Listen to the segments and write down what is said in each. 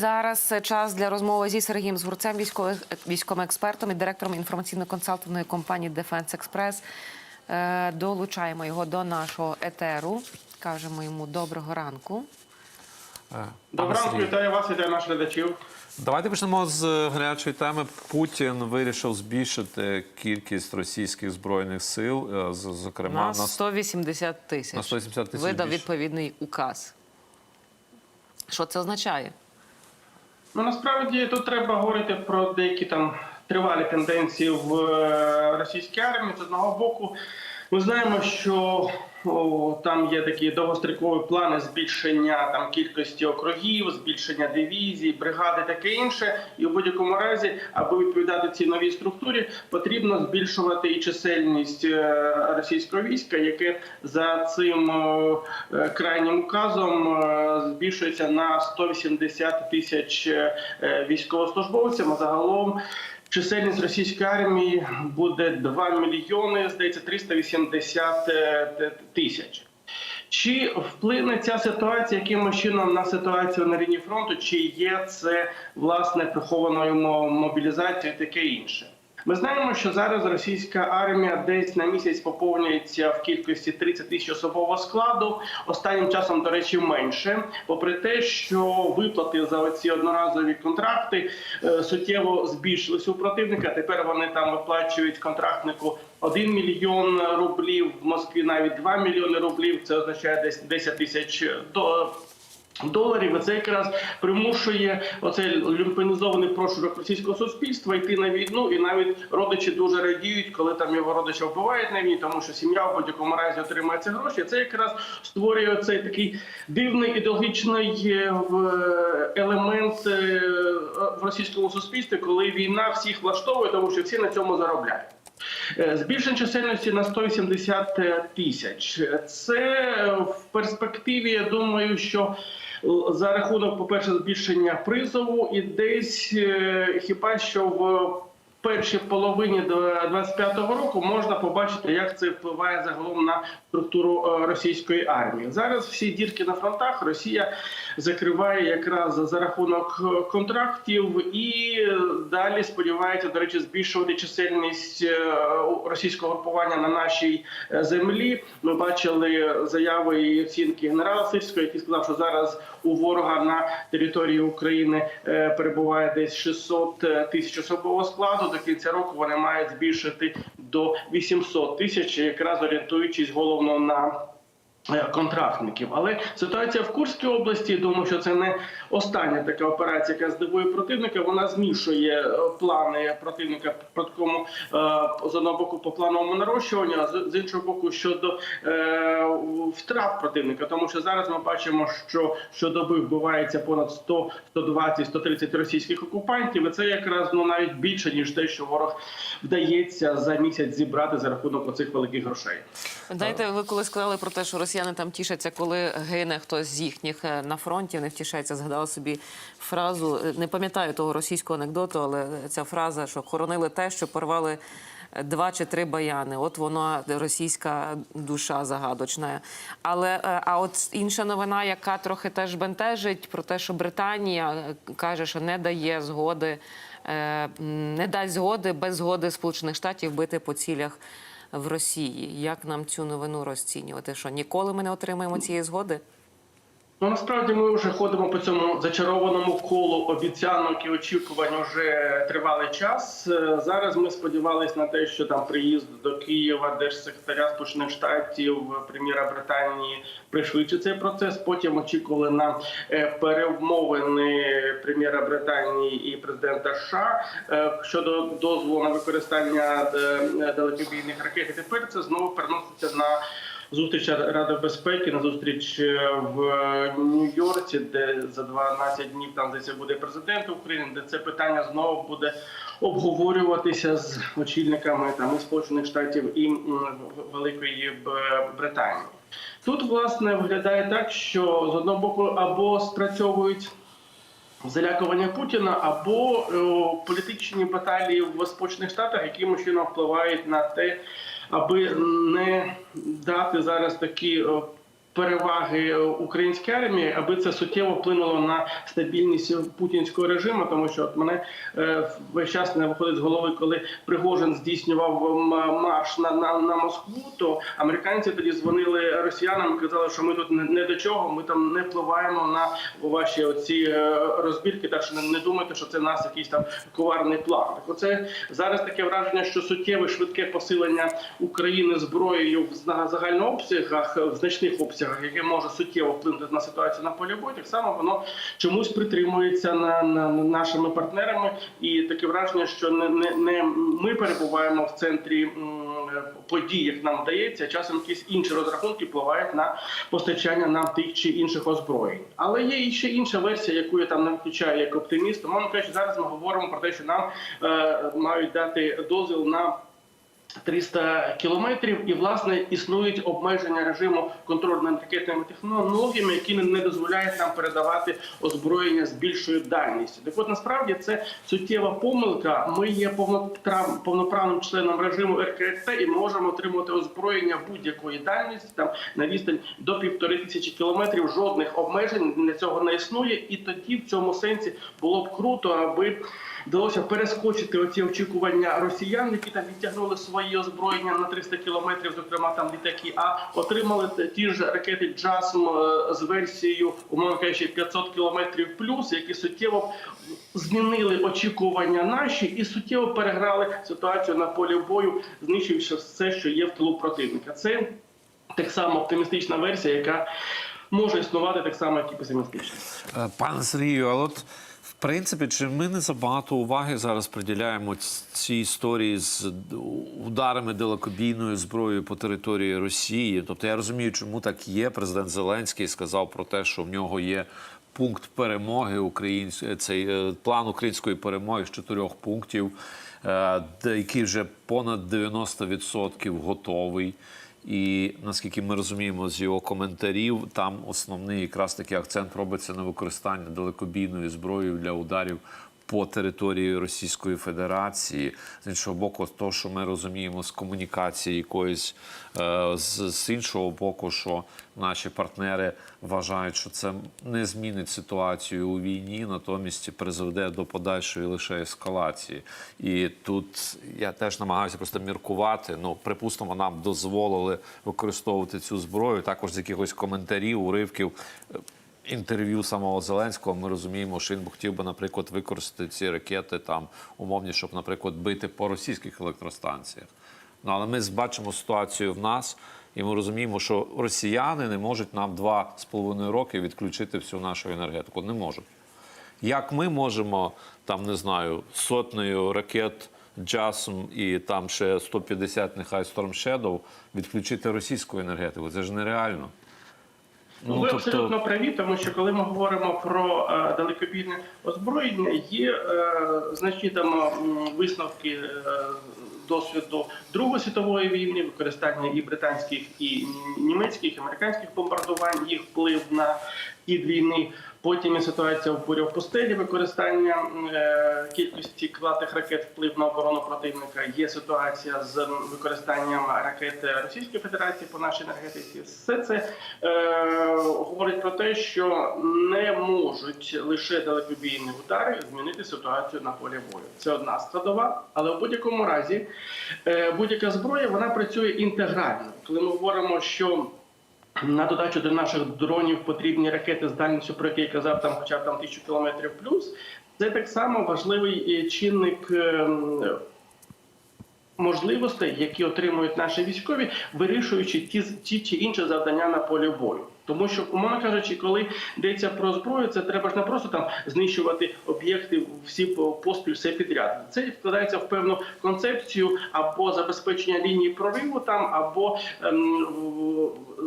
Зараз час для розмови зі Сергієм Згурцем, військовим, військовим експертом і директором інформаційно-консалтингової компанії Defense Express. Е, Долучаємо його до нашого етеру. Кажемо йому доброго ранку. Пане Доброго ранку, вітаю вас, вітаю наших глядачів. Давайте почнемо з гарячої теми. Путін вирішив збільшити кількість російських збройних сил, е, зокрема на 180 тисяч. на 180 тисяч Видав відповідний указ. Що це означає? Ну насправді тут треба говорити про деякі там тривалі тенденції в е, російській армії. З одного боку, ми знаємо, що там є такі довгострокові плани збільшення там кількості округів, збільшення дивізій, бригади, таке інше. І в будь-якому разі, аби відповідати цій новій структурі, потрібно збільшувати і чисельність е, російського війська, яке за цим е, е, крайнім указом збільшується на 180 тисяч військовослужбовців. Загалом чисельність російської армії буде 2 мільйони, здається, 380 е, тисяч. Чи вплине ця ситуація якимось чином на ситуацію на лінії фронту? Чи є це власне прихованою мо- мобілізацією, таке інше? Ми знаємо, що зараз російська армія десь на місяць поповнюється в кількості 30 тисяч особового складу. Останнім часом, до речі, менше. Попри те, що виплати за ці одноразові контракти е, суттєво збільшилися у противника. Тепер вони там виплачують контрактнику 1 мільйон рублів в Москві, навіть 2 мільйони рублів. Це означає десь 10 тисяч до. Доларів це якраз примушує оцей люмпенізований прошурок російського суспільства йти на війну, і навіть родичі дуже радіють, коли там його родича вбивають на війні, тому що сім'я в будь-якому разі отримає ці гроші. Це якраз створює цей такий дивний ідеологічний е, елемент е, в російському суспільстві, коли війна всіх влаштовує, тому що всі на цьому заробляють. Е, Збільшення чисельності на 180 тисяч. Це в перспективі. Я думаю, що за рахунок, по-перше, збільшення призову і десь е, хіба що в першій половині до 25-го року можна побачити, як це впливає загалом на структуру е, російської армії. Зараз всі дірки на фронтах Росія закриває якраз за рахунок е, контрактів і далі сподівається, до речі, збільшувати чисельність е, російського групування на нашій е, землі. Ми бачили заяви і оцінки генерала Сирського, який сказав, що зараз у ворога на території України е, перебуває десь 600 тисяч особового складу. До кінця року вони мають збільшити до 800 тисяч, якраз орієнтуючись головно на. Е, Контрактників, але ситуація в Курській області. Думаю, що це не остання така операція, яка здивує противника. Вона змішує е, плани противника по такому е, з одного боку по плановому нарощуванню, а з- іншого боку щодо втрат противника. Тому що зараз ми бачимо, що щодоби вбивається понад 100, 120, 130 російських окупантів. І це якраз ну навіть більше ніж те, що ворог вдається за місяць зібрати за рахунок оцих великих грошей. Знаєте, ви коли сказали про те, що росіяни там тішаться, коли гине хтось з їхніх е, на фронті, вони втішаються, згадала собі фразу. е, Не пам'ятаю того російського анекдоту, але ця фраза, що хоронили те, що порвали. Два чи три баяни, от вона російська душа загадочна. Але е, а от інша новина, яка трохи теж бентежить, про те, що Британія каже, що не дає згоди, не дасть згоди без згоди Сполучених Штатів бити по цілях в Росії. Як нам цю новину розцінювати? Що ніколи ми не отримаємо цієї згоди? Ну насправді ми вже ходимо по цьому зачарованому колу обіцянок і очікувань уже тривалий час. Е, Зараз ми сподівалися на те, що там приїзд до Києва держсекретаря Сполучених Штатів, прем'єра Британії пришвидшить цей процес. Потім очікували на е, перемовини прем'єра Британії і президента США е, щодо дозволу на використання е, далекобійних ракет. І тепер це знову переноситься на Зустріч Ради безпеки на зустріч е, в Нью-Йорку, де за 12 днів там здається, буде президент України, де це питання знову буде обговорюватися з очільниками там і Сполучених Штатів і Великої Британії. Тут власне виглядає так, що з одного боку або спрацьовують залякування Путіна або е, політичні баталії в Сполучених Штатах, яким чином впливають на те, аби не дати зараз такі е, переваги української армії, аби це суттєво вплинуло на стабільність путінського режиму, тому що от мене е, весь час не виходить з голови, коли Пригожин здійснював марш на, на, на Москву, то американці тоді дзвонили росіянам, казали, що ми тут не, до чого, ми там не впливаємо на ваші оці е, розбірки. Так що не, думайте, що це нас якийсь там коварний план. Так оце зараз таке враження, що суттєве швидке посилення України зброєю в зна- загальних обсягах, в значних обсягах, яке може суттєво вплинути на ситуацію на полі бою, так само воно чомусь притримується на, на, на нашими партнерами, і таке враження, що не, не, не ми перебуваємо в центрі подій, як нам вдається, часом якісь інші розрахунки впливають на постачання нам тих чи інших озброєнь. Але є ще інша версія, яку я там не включаю як оптиміст. Мовно кажучи, зараз ми говоримо про те, що нам е, мають дати дозвіл на 300 кілометрів, і власне існують обмеження режиму контролю над ракетними технологіями, які не- дозволяють нам передавати озброєння з більшою дальністю. Так от насправді це суттєва помилка. Ми є повноправним членом режиму РКТ і можемо отримувати озброєння будь-якої дальності, там на відстань до півтори тисячі кілометрів. Жодних обмежень для цього не існує. І тоді в цьому сенсі було б круто, аби вдалося перескочити оці очікування росіян, які там відтягнули свої озброєння на 300 кілометрів, зокрема там літаки, а отримали ті ж ракети «Джасм» е, з версією, умовно кажучи, 500 кілометрів плюс, які суттєво змінили очікування наші і суттєво переграли ситуацію на полі бою, знищивши все, що є в тилу противника. Це так само оптимістична версія, яка може існувати так само, як і песимістична. Е, Пане Сергію, але от принципі, чи ми не забагато уваги зараз приділяємо цій історії з ударами далекобійною зброєю по території Росії? Тобто я розумію, чому так є. Президент Зеленський сказав про те, що в нього є. Пункт перемоги українсь... цей е, план української перемоги з чотирьох пунктів, е, який вже понад 90% готовий. І наскільки ми розуміємо з його коментарів, там основний якраз такий акцент робиться на використання далекобійної зброї для ударів по території Російської Федерації. З іншого боку, то, що ми розуміємо з комунікації якоїсь е, з, з іншого боку, що наші партнери вважають, що це не змінить ситуацію у війні, натомість призведе до подальшої лише ескалації. І тут я теж намагаюся просто міркувати. Ну, припустимо, нам дозволили використовувати цю зброю. Також з якихось коментарів, уривків. Інтерв'ю самого Зеленського ми розуміємо, що він би хотів би, наприклад, використати ці ракети там умовні, щоб, наприклад, бити по російських електростанціях. Ну але ми бачимо ситуацію в нас, і ми розуміємо, що росіяни не можуть нам два з половиною роки відключити всю нашу енергетику. Не можуть. Як ми можемо там, не знаю, сотнею ракет JASM і там ще 150, нехай Storm Shadow відключити російську енергетику? Це ж нереально. Ну, ви абсолютно праві, тому що коли ми говоримо про е, далекобійне озброєння, є е, значні там висновки е, досвіду Другої світової війни, використання і британських, і німецьких, і американських бомбардувань, їх вплив на хід війни. Потім ситуація в буря в пустелі, використання е, кількості крилатих ракет, вплив на оборону противника. Є ситуація з використанням ракет Російської Федерації по нашій енергетиці. Все це е, говорить про те, що не можуть лише далекобійні удари змінити ситуацію на полі бою. Це одна складова, але в будь-якому разі е, будь-яка зброя вона працює інтегрально. Коли ми говоримо, що на додачу до наших дронів потрібні ракети з дальністю, про які я казав, там хоча б там тисячу кілометрів плюс. Це так само важливий е, чинник ем, можливостей, які отримують наші військові, вирішуючи ті, ті чи інші завдання на полі бою. Тому що, умовно кажучи, коли йдеться про зброю, це треба ж не просто там знищувати об'єкти всі по- поспіль, все підряд. Це вкладається в певну концепцію або забезпечення лінії прориву там, або ем,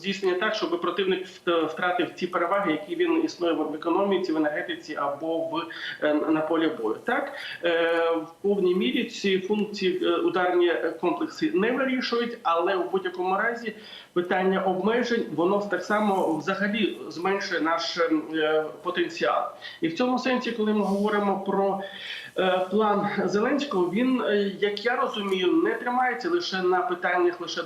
здійснення так, щоб противник втратив ті переваги, які він існує в економіці, в енергетиці або в е, на полі бою. Так е, в повній мірі ці функції е, ударні комплекси не вирішують, але в будь-якому разі питання обмежень воно так само взагалі зменшує наш е, потенціал. І в цьому сенсі, коли ми говоримо про е, план Зеленського, він, е, як я розумію, не тримається лише на питаннях лише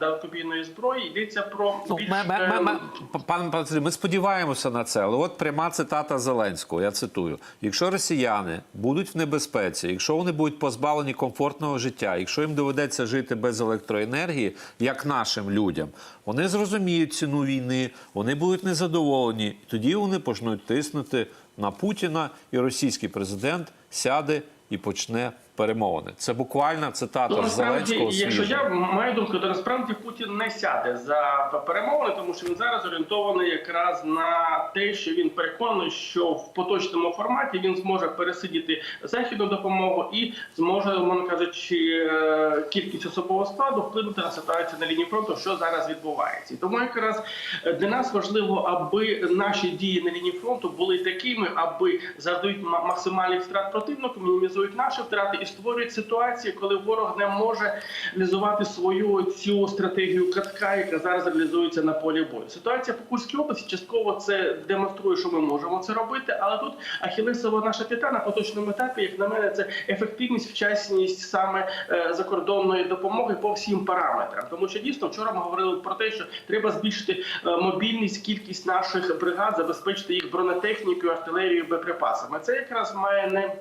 далекобійної на зброї. Йдеться про Ну, більш, ми, ми, ми, пан ми сподіваємося на це, але от пряма цитата Зеленського. Я цитую: якщо росіяни будуть в небезпеці, якщо вони будуть позбавлені комфортного життя, якщо їм доведеться жити без електроенергії, як нашим людям, вони зрозуміють ціну війни, вони будуть незадоволені. Тоді вони почнуть тиснути на Путіна, і російський президент сяде і почне перемовини. Це буквально цитата Ну, насправді, Зеленського. якщо я маю думку, то насправді Путін не сяде за перемовини, тому що він зараз орієнтований якраз на те, що він переконаний, що в поточному форматі він зможе пересидіти західну допомогу і зможе, мовно кажучи, е, кількість особового складу вплинути на ситуацію на лінії фронту, що зараз відбувається. Тому якраз е, для нас важливо, аби наші дії на лінії фронту були такими, аби завдають ма- максимальних втрат противнику, мінімізують наші втрати і створюють ситуацію, коли ворог не може реалізувати свою цю стратегію катка, яка зараз реалізується на полі бою. Ситуація по Курській області частково це демонструє, що ми можемо це робити, але тут ахілесова наша п'ята на поточному етапі, як на мене, це ефективність, вчасність саме е, закордонної допомоги по всім параметрам. Тому що дійсно вчора ми говорили про те, що треба збільшити е, мобільність, кількість наших бригад, забезпечити їх бронетехнікою, артилерією, боєприпасами. Це якраз має не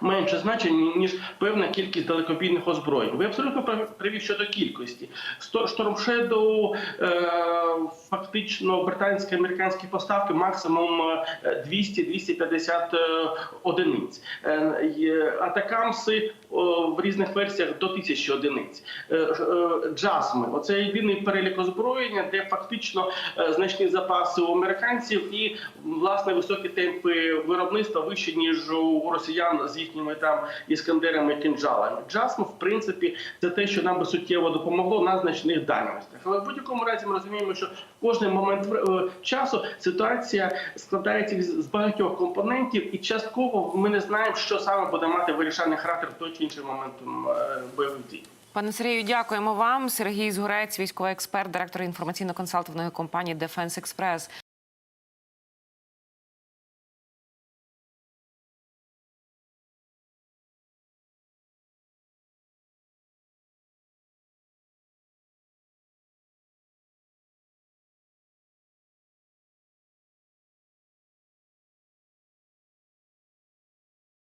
менше значення ніж певна кількість далекобійних озброєнь. Ви абсолютно прав- праві щодо кількості. Storm Shadow, е, фактично британські американські поставки максимум е, 200-250 е, одиниць. Е, Атакамси о, в різних версіях до 1000 одиниць. Джасми оце єдиний перелік озброєння, де фактично значні запаси у американців і власне високі темпи виробництва вищі ніж у росіян з їхніми там іскандерами і кінжалами. Джасм, в принципі, це те, що нам би суттєво допомогло на значних дальностях. Але в будь-якому разі ми розуміємо, що кожний момент е, часу ситуація складається з багатьох компонентів, і частково ми не знаємо, що саме буде мати вирішальний характер той чи інший момент е, бойових дій. Пане Сергію, дякуємо вам. Сергій Згурець, військовий експерт, директор інформаційно-консалтингової компанії Defense Express.